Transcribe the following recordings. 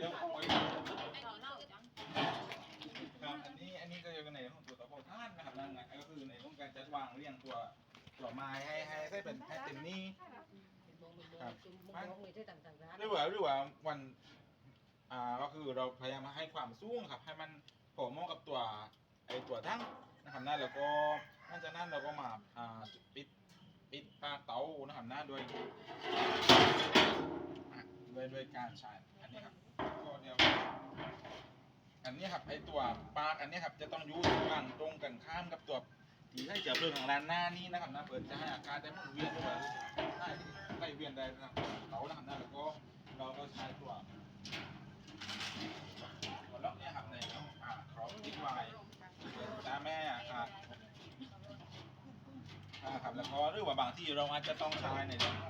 ดี๋ยวไว้ไอ้เน่าจังครับอันนี้อันนี้ก็จะเป็นในของตัวตะโพท่านนะครับนั่นนะก็คือในเรื่องการจัดวางเรียงตัวตัวไม้ให้ให้ให้เป็นให้เต็มนี่มองมองมองมีที่ต่างๆร้านหรือว่าหรือว่าวันอ่าก็คือเราพยายามให้ความสูงครับ ให้มันพอเหมาะกับตัวไอตัวทั้งนะครับนั่นแล้วก็นั่นจากนั้นเราก็มาอ่าปิดปิดปากเตานะครับหน้าด้วยด้วยด้วยการใช้อันนี้ครับ อันนี้ครับไอตัวปากอันนี้ครับจะต้องอยู่ฝั่งตรงกันข้ามกับตัวที่ให้เจับเรื่องของร้านหน้านี้นะครับนะเปิดจะให้อากาศได้หมุนเวียนด้วยได้ได้เวียนได้นะครับเขานะครับนะแล้วก็เราก็ใช้ตัวตัวล็อกเนี่ยครับในอ่าครอปติ๊กไว้ตาแม่อ่าอ่าครับแล้วก็หรือว่าบางที่เราอาจจะต้องใช้ในเรื่อง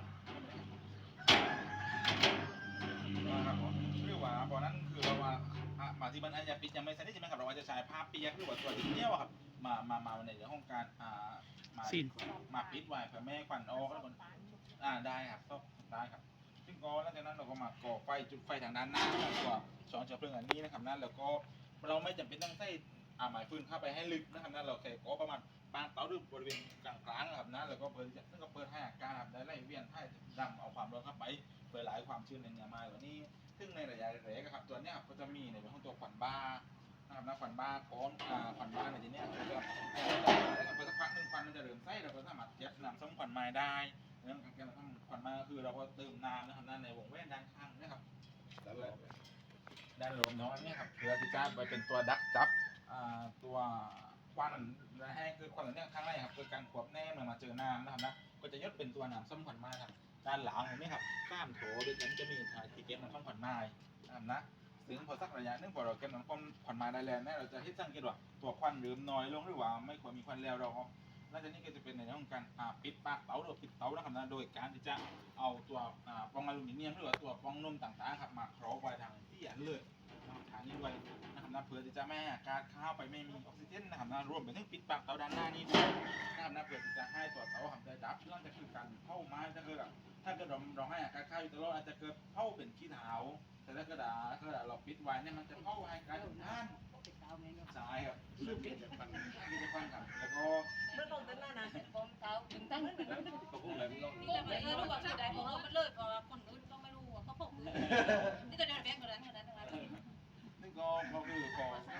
บางทีมันอาจจะปิดยังไม่สนิทใช่ไหมครับเราอาจจะใช้ผ้าเปียกหรือว่าตัวดินเหนียวอะครับมามามาในเรื่องของการอ่ามาซีนมาปิดไว้เพื่อไม่ให้ควันออกแล้วมันอ่าได้ครับก็ได้ครับ ซึ่งก็หลังจากนั้นเราก็มาก่อไฟจุดไฟทางด้านหน้าตัวสองเชื้อเพลิงอันนี้นะครับนั่นแล้วก็เราไม่จำเป็นต้องใส่อ่าหมายฟืนเข้าไปให้ลึกนะครับนั่นเราแค่ก่อประมาณ ปานเตาหรือบริเวณกลางๆนะครับนะแล้วก็เปิดซึ่งก็เปิดให้อากาศได้ไล่เวียนให้ดำเอาความร้อนเข้าไปเพื่อหลายความชื้นในเนื้อไม้วันนี้ ซึ่งในระยะแรกครับตัวเนี้ยก็จะมีในเรื่องของตัวขวัญบ้านะครับนะขวัญบ้าก้อนขวัญบ้าในที่นี้จะเราจับแล้วก็สักพักหนึ่งควันมันจะเริ่มไส้เราก็สามารถเก็บนำส้มขวัญไม้ได้เรื่องการเก็บน้ำขวัญไม้คือเราก็เติมน้ำนะครับนั่นในวงแว่นด้านข้างนะครับด้านลมน้อยนี่ครับเพื่อที่จะไปเป็นตัวดักจับตัวควันและให้คื อควันเหล่านี้ข้างในครับคือการขวบแน่เมื่อมาเจอน้ำนะครับนะก็จะยดเป็นตัวน้ำส้มขวัญไม้ครับด้านหลังนไหมครับก้ามโถด้วยกันจะมีอ่าที่เก็บน้ำส้มขวัญไม้นะครับนะถึงพอสักระยะนึงพอเราเก็บน้ำส้มขวัญไม้ได้แล้วเนี่ยเราจะเห็นสังเกตว่าตัวควันเริ่มน้อยลงหรือว่าไม่ควรมีควันแล้วเราหลังจากนี้ก็จะเป็นในเรื่องของการปิดปากเตาหรือปิดเตานะครับนะโดยการที่จะเอาตัวปองอลูมิเนียมหรือว่าตัวปองนมต่างๆครับ กาศเข้าไปไม่มีออกซิเจนนะครับนะรวมไปถึงปิดปากเตาด้านหน้านี้ด้วยนะครับนะเพื่อที่จะให้ตัวเตาทำได้ดับนั่นจะคือการเผาไม้ถ้าเกิดอะถ้าเกิดเราเราให้อากาศเข้าอยู่ตลอดอาจจะเกิดเผาเป็นขี้เถาแต่ถ้าเกิดอ่าถ้าเกิดเราปิดไว้เนี่ยมันจะเผาให้กลายเป็นท่านใช่ครับเรื่องปิดจะฟันปิดจะฟันครับแล้วก็เมื่อตอนนั้นนะกองเท้าถึงตั้งก็พูดแบบนี้นี่แต่ไม่รู้ว่าชื่อใดของเรามันเลยเพราะคนอื่นก็ไม่รู้ว่าเขาพกมือนี่จะเดินแบงก์กันแล้วกันทั้งนั้นนี่ก็ก็คือพอสักพักหนึง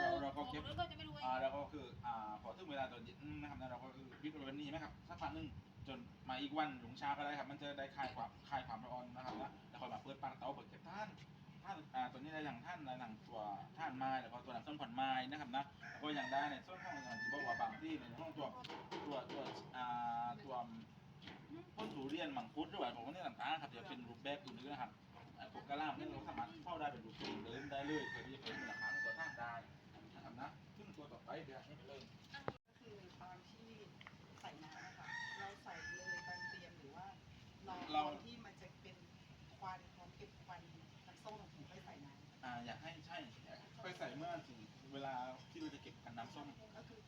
เราก็เราก็เก็บก็จะไม่รู้อ่าเราก็คืออ่าพอถึงเวลาตอนเย็นนะครับนะเราก็คือปิดบริเวณนี้ไหมครับสักพักหนึงจนมาอีกวันหลงเช้าก็ได้ครับ มันจะได้คลายความคลายความร้อนนะครับนะแล้วคอยมาเปิดปากเตาเปิดเก็บท่านท่านอ่าตัวนี้ได้อย่างท่านในหนังตัวท่านไม้แล้วก็ตัวหนังส้นผ่อนไม้นะครับนะแล้วก็อย่างได้ในส่วนของอย่างที่บอกว่าบางที่ในห้องตัวตัวตัวอ่าตัวต้นทุเรียนมังคุดหรือว่าของพวกนี้ต่างๆครับจะเป็นรูปแบบอื่นๆนะครับอ่าพวกกระลามนี่เราสามารถเข้าได้เป็นรูปทรงเดินได้เลยเพื่อที่จะเป็น ซึ่งตัวต่อไปเดี๋ยวให้ไปเลยคือตอนที่ใส่น้ำอะค่ะเราใส่เลยตอนเตรียมหรือว่าเราเราตอนที่มันจะเป็นควันพร้อมเก็บควันน้ำส้มถึงค่อยใส่น้อ่าอยากให้ใช่ค่อยใส่เมื่อถึงเวลาที่เราจะเก็บกันน้ำส้มำก็คือ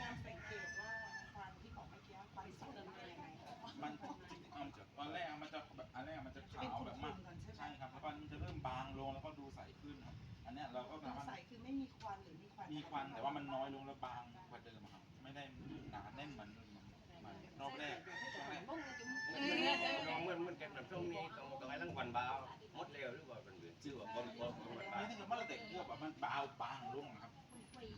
การสังเกตว่าควันที่บอกเมื่อกี้ควันสดมันเป็นยังไงคะมันจริงๆเอาจากตอนแรกมันจะแบบอันแรกมันจะจะเป็นขาวขุ่แบบมากนๆก่อนใช่ไหมใช่ครับแล้วมันจะเริ่มบางลงแล้วก็ดูใสขึ้นครับ อันเนี้ยเราก็เราสามารถใส่คือ ไม่มีควันหรือมีควันมีควันแต่ว่ามันน้อยลงแล้วบางกว่าเดิมอะครับไม่ได้หนาแน่นเหมือนเหมือนเหมือนรอบแรกช่วงแรกน้องมันมันเก็บน้ำส้มนี่ต้องต้องให้ทั้งวันบ้าหมดเร็วหรือว่ามันเหลือชื่อว่าคนคนคนวันบ้านี่ถ้าเกิดว่าเราเตะเลือกแบบมันบางบางลงอะครับ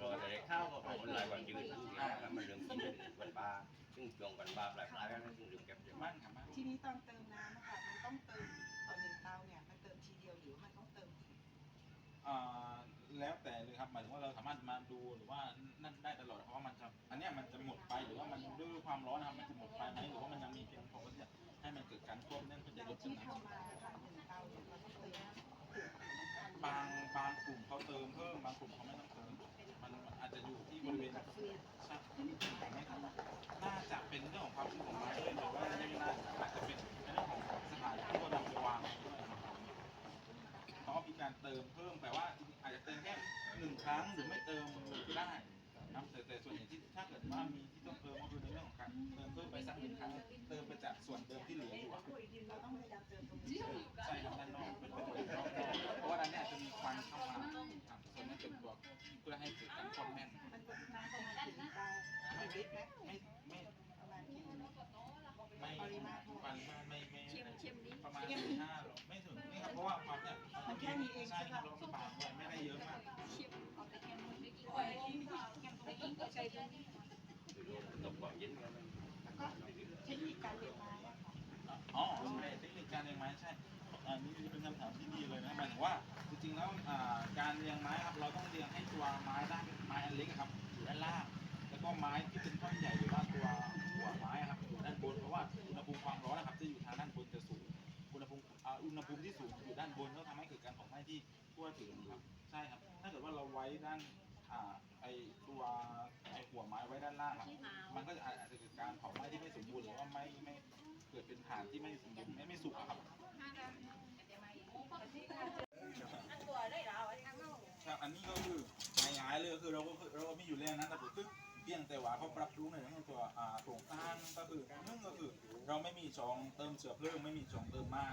ก็แต่ข้าวก็ของคนหลายวันยืนดูนะครับมันเรื่องกินวันบ้าซึ่งช่วงวันบ้าหลายหลายกันซึ่งเรื่องเก็บเยอะมั่มากนครับมั่นทีนี้ตอนเติมน้ำอะค่ะมันต้องเติมต่อหนึ่งเตาเนี่ยมันเติมทีเดียวหรือมันต้องเติมอีกอ่า แล้วแต่เลยครับหมายถึงว่าเราสามารถมาดูหรือว่านั่นได้ตลอดเพราะว่ามันจะอันเนี้ยมันจะหมดไปหรือว่ามันด้วยความร้อนนะครับมันจะหมดไปไหมหรือว่ามันยังมีเพียงพอที่จะให้มันเกิดการควบแน่นเพื่อจะแต่ลดที่น้ำทำมาค่ะหนึ่งเตาเนี่ยเราต้องเติมบางบางกลุ่มเขาเติมเพิ่มบางกลุ่มเขาไม่ต้องเติมมันอาจจะอยู่ที่บริเวณใช่ ครั้งหรือไม่เติมก็ได้ครับแต่แต่ส่วนใหญ่ที่ถ้าเกิดว่ามีที่ต้องเติมก็คือในเรื่องของการเติมเพิ่มไปสักหนึ่งครั้งเติมไปจากส่วนเดิมที่เหลืออยู่อะใช่ครับด้านนอกเป็นเป็นด้านนอกเพราะว่าด้านเนี้จะมีควันเข้ามาครัส่วนนั้นเป็นตัวเพื่อให้เกิดการคอมแน่นไม่ไม่ไม่ไม่ไม่ปริมาณไม่ไม่ประมาณห้าหรอไม่ถึงนี่ครับเพราะว่าความเนี่ยมันแค่นี้เองใช่ครับ นย็นกันมันแล้วก็เทคนิคการเลี้ยงไม้อะค่ะอ๋อใช่เทคนิคการเลี้ยงไม้ใช่อันนี้เป็นคำถามที่ดีเลยนะหมายถึงว่าจริงๆแล้วการเลี้ยงไม้ครับเราต้องเลี้ยงให้ตัวไม้ด้านไม้อันเล็กครับอยู่ด้านล่างแล้วก็ไม้ที่เป็นท่อนใหญ่หรือว่าตัวหัวไม้ครับอยู่ด้านบนเพราะว่าอุณหภูมิความร้อนนะครับจะอยู่ทางด้านบนจะสูงอุณหภูมิอุณหภูมิที่สูงอยู่ด้านบนก็ทำให้เกิดการเผาไหม้ที่ทั่วถึงครับใช่ครับ ถ้าเกิดว่าเราไว้ด้านไอตัว ไอหัวไม้ไว้ด้านล่างครับที่หาวมันก็จะอาจจะเกิดการเผาไหม้ที่ไม่สมบูรณ์หรือว่าไม่ไม่เกิดเป็นฐานที่ไม่สมบูรณ์ไม่ไม่สุกอะครับอันตัวได้เราไอ้ข้างนอกครับอันนี้ก็คือง่ายๆเลยก็คือเราก็คือเราก็มีอยู่แล้วนะแต่คือเพียงแต่ว่าเขาปรับปรุงในเรื่องของตัวอ่าโครงสร้างก็คือหนึ่งก็คือ เราไม่มีช่องเติมเชื้อเพลิงไม่มีช่องเติมไม้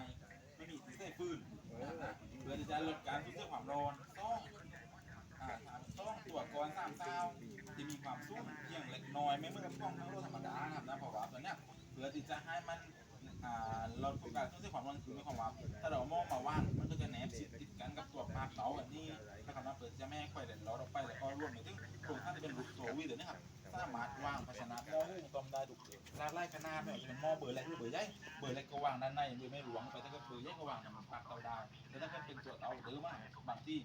ไม่มีที่ใส่ฟืนนะเพื่อที่จะลดการสูญเสียความร้อนต้องอ่า ต้องตรวจก่อนสามเต้าที่มีความสูงเพียงเล็กน้อยไม่เหมือนกับกล้องทั้งโลกธรรมดาครับนะเพราะว่าตัวเนี้ยเพื่อที่จะให้มันอ่าลดการสูญเสียความร้อนคือไม่ความว่าถ้าเรามองมาว่างมันก็จะแนบชิดติดกันกับตัวปาเต๋าแบบนี้ถ้าคำว่าเปิดจะไม่ให้ค่อยเด่นร้อนออกไปแล้วก็รวมไปถึงโครงสร้างที่เป็นรูปโซวีเดี๋ยวนี้ครับสามารถวางภาชนะมอ หุงต้มได้ทุกลากไล่ขนาดไม่ว่าจะเป็นหม้อเบอร์เล็กหรือเบอร์ใหญ่เบอร์เล็กก็วางด้านในเบอร์ไม่หลวงไปถ้ากิดเบอร์ใหญ่ก็วางในปากเตาได้แต่ถ้าเกิดเป็นตัวเตาหรือว่าบางที่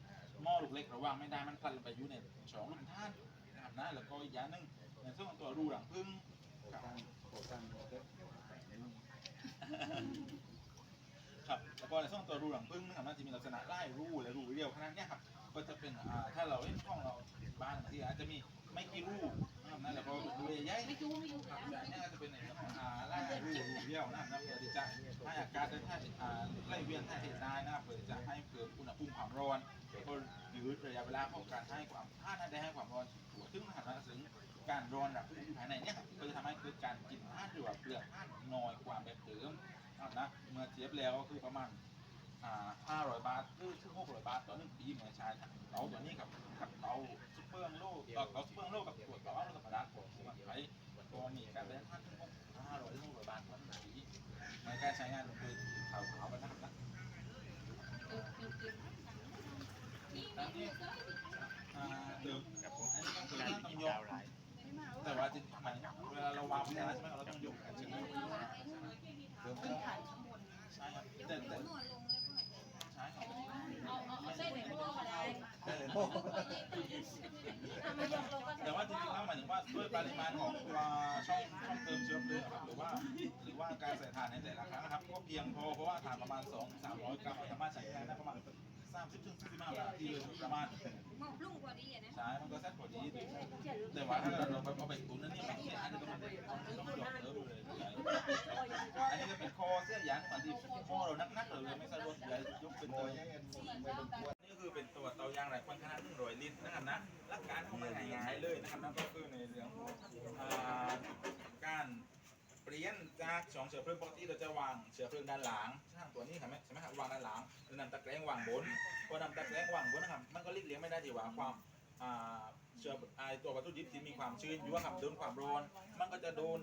หม้อลูกเล็กเราวางไม่ได้มันพลันไปอยู่ในช่องลำธารนะครับนะแล้วก็อีกอย่างหนึ่งในส่วนของตัวรูหลังพึ่งครับครับแล้วก็ในส่วนตัวรูหลังพึ่งนะครับน่าจะมีลักษณะไล่รูและรูเดียวขนาดเนี้ยครับก็จะเป็นอ่าถ้าเราเล่นห้องเราบ้านที่อาจจะมีไม่กี่รู เป็นในเรื่องของอ่าไล่รูรูเดียวนะครับนะเพื่อที่จะให้อากาศได้ถ่าอ่าไล่เวียนถ่ายเทได้นะครับเพื่อจะให้เกิดอุณหภูมิความร้อนก็ยืดระยะเวลาของการให้ความถ้าท่านได้ให้ความร้อนถั่วถึงนะครับนะถึงการร้อนแบบอยู่ภายในเนี่ยครับก็จะทำให้เกิดการกินท่าหรือว่าเปลือกท่านน้อยกว่าแบบเดิมนะครับนะเมื่อเทียบแล้วก็คือประมาณอ่า500 บาทหรือถึง600 บาทต่อหนึ่งปีเหมือนชายเตาตัวนี้กับกับเตาซุปเปอร์โลต่อเตาซุปเปอร์โลกับตัวเตาธรรมดาของสมัย ไทยก็มีการได้ค่าถึง500ถึง600บาทต่อหนึ่งปีในการใช้งานคือเตาเผากันนะครับนะอันนี้อ่าเดิมอันนี้ก็คือต้องยกแต่ว่าจริงๆหมายเวลาเราวางแผนใช่ไหมเราต้องยกกันใช่ไหม เป็นฐานข้างบน ใช่ครับแต่แต่ใช่ครับ เอาเอาเอาเส้นไหนพวกอะไรทำมายกเราก็ แต่ว่าจริงๆแล้วหมายถึงว่าด้วยปริมาณของตัวช่องช่องเติมเชื้อเพลิงครับหรือว่าหรือว่าการใส่ถ่านในแต่ละครั้งนะครับ ก็เพียงพอเพราะว่าถ่านประมาณ 2 300 กรัมเราสามารถใช้งานได้ประมาณ30ถึง45นาทีเลยประมาณหมอกลุ่งกว่านี้นะใช่มันก็แซ่บพอดีแต่ว่าถ้าเราไปเอาไปตุ๋นนั่นนี่มันเนี่ยอันนี้ก็มันต้องยกเติมเลยอันนี้ก็เป็นคอเสื้อยางบางทีคอเรานักๆเลยไม่สะดวกเลยยกเป็นตัวนี่คือเป็นตัวเตายางไรควันขนาด100ลิตรนะครับนะหลักการของมันง่ายๆเลยนะครับนั่นก็คือในเรื่ อ่าการเปลี่ยนจากช่องเชื้อเพลิงปกติเราจะวางเชื้อเพลิงด้านหลังช่างตัวนี้ครับใช่ไหมครับวางด้านหลังแล้วนำตะแกรงวางบนพอนำตะแกรงวางบนนะครับมันก็หลีกเลี่ยงไม่ได้ที่ว่าความอ่าเชื้อไอตัววัตถุดิบที่มีความชื้นอยู่ว่าครับโดนความร้อนมันก็จะโดน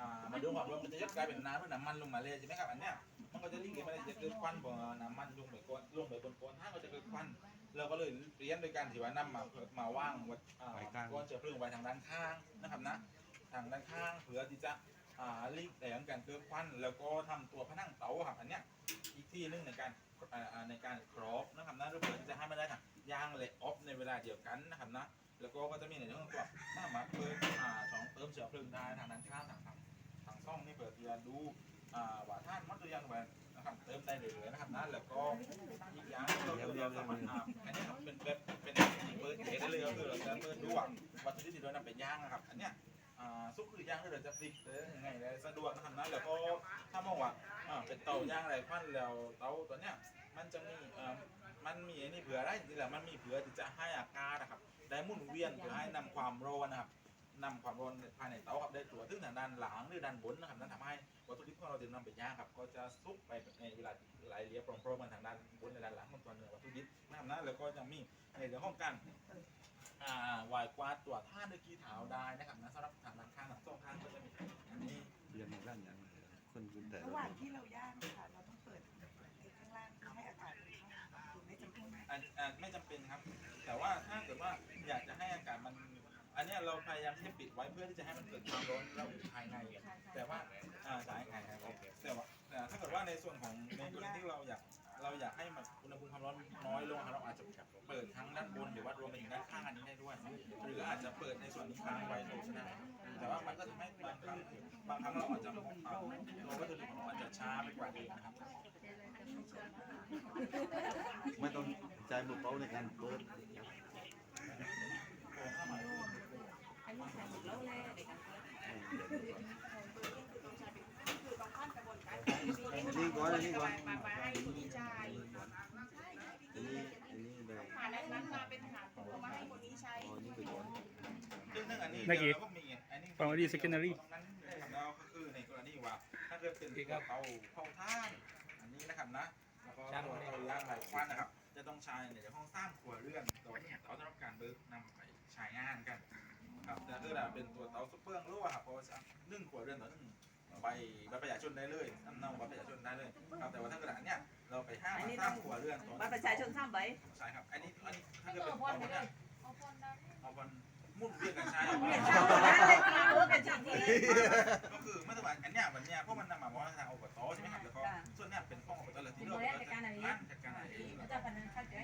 อ่ามาโดนความร้อนมันจะยัดกลายเป็นน้ำหรือน้ำมันลงมาเลยใช่ไหมครับอันเนี้ยมันก็จะหลีกเลี่ยงไม่ได้จะเกิดควันบ่น้ำมันลงไปก้นลงไปบนก้นถ้าก็จะเกิดควัน เราก็เลยเปลี่ยนโดยการที่ว่านำมามาว่างไว้อ่าก้อนเชื้อเพลิงไว้ทางด้านข้างนะครับนะทางด้านข้างเพื่อที่จะอ่าลีกแหลงการเกิดควัน แล้วก็ทำตัวผนังเตาครับอันเนี้ยอีกที่หนึงในการอ่าอ่าในการครอบนะครับนะเพื่อที่จะให้มันได้ทั้งยางและออฟในเวลาเดียวกันนะครับนะแล้วก็ก็จะมีในเรื่องของตัวหน้ามาเพิ่มอ่าช่องเติมเชื้อเพลิงได้ทางด้านข้างทางทางทางช่องนี่เปิดเพื่อดูอ่าว่าท่านมัดตัวอยางไว้นะ ครับเติมได้เลยๆนะครับนะแล้วก็อีกอย่างหนึ่งก็คือเราสามารถอ่าอันนี้ครับเป็นแบบเป็นเปิดเผยได้เลยก็คือเราจะเปิดดูว่าวัตถุดิบที่เรานำไปย่างนะครับ อันเนี้ยซุปคือย่างที่เราจะพลิกเออยังไงได้สะดวกนะครับนะแล้วก็ถ้ามองว่าอ่าเป็นเตาย่างไรพันแล้วเตาตัวเนี้ยมันจะมีเอ่อมันมีอ้นี่เผื่อได้จริงๆแล้วมันมีเผื่อที่จะให้อากาศนะครับได้หมุนเวียนเพื่อให้นำความร้อนนะครับ นำความร้อนภายในเตาครับได้ตัวซึ่งทางด้านหลังหรือด้านบนนะครับนั่นทำให้วัตถุดิบของเราที่นำไปย่างครับก็จะซุกไปในเวลาไหลเลียพร้อมๆกันทางด้านบนและด้านหลังของตัวเนื้อวัตถุดิบนะครับนะแล้วก็ยังมีในเรื่องของการอ่าวายกวาดตัวท่าด้วยกีเท้าได้นะครับนะสำหรับทางด้านข้างทั้งสองข้างก็จะมีอันนี้เรียนมาด้านยังคนคุณแต่ระหว่างที่เราย่างค่ะเราต้องเปิดไอ้ข้างล่างเพื่อให้อากาศเข้าไม่จำเป็นไม่จำเป็นครับ แต่ว่าถ้าเกิดว่าอยากจะให้อากาศ อันนเนี้ยเราพยายามที่จะปิดไว้เพื่อที่จะให้มันเกิดความร้อนระอุภายใน แต่ว่าอ่าสายไข่ครับแต่ว่าแต่ถ้าเกิดว่าในส่วนของในกรณีที่เราอยากเราอยากให้มันอุณหภูมิความร้อนน้อยลงครับเราอาจจะเปิดทั้งด้านบนหรือว่ารวมไปถึงด้านข้างอันนี้ได้ด้วย หรืออาจจะเปิดในส่วนนี้ค้างไว้โดยก็ได้แต่ว่ามันก็ทำให้บางครั้งบางครั้งเราอาจจะอ่าตัววัตถุดิบของเราอาจจะช้าไปกว่าเดิมนะครับไม่ต้องใจมือเป้าในการเปิด คื อบางขั้นกระบวนการนี่ก่อนอันนี้ก่อนมาให้คนนี้ใช้อันนี้อันนี้เลยผ่านนั้นมาเป็นทหารผมมาให้คนนี้ใช้อ๋อนี่ไปก่อนซึ่งเรื่องอันนี้เมื่อกี้เราก็มีอันนี้ Primary secondary นั้นนะครับแล้วก็คือในกรณีว่า ถ้าเกิดเป็นเตาเผาท่านอันนี้นะครับนะแล้วก็ตัวเตาย่างไหลควันนะครับ จะต้องใช้ในห้องสร้างครัวเรือนตัวเตาสำหรับการเบิกนำไปใช้งานกัน ครับแต่ก็จะเป็นตัวเตาซุปเปอร์รั่วครับเพราะว่าหนึ่งขวดเรือนต่อหนึ่งใบใบประหยัดชนได้เลยน้ำเน่าใบประหยัดชนได้เลยครับแต่ว่าถ้ากระดอันเนี่ยเราไปห้าอันนี้ต้ามขวดเรือนต่อหบัรปนึ่งระชาชนสามใบใช่ครับอันนี้อันนี้ถ้าเกิดเป็นของเนี่ยเอาคนนั้น เอาบอลมุ่นเรื่องกันใช่เห็นชาวบ้านเลยมีรู้กันใช่ก็คือเมื่อวานอันเนี้ยวันเนี้ยเพราะมันนำมาบอกว่าทางอบตใช่ไหมครับแล้วก็ส่วนเนี้ยเป็นของอบตเลยที่เลือกจัดการจัดการอะไรเอง อาจารย์พันธุ์เข้าใ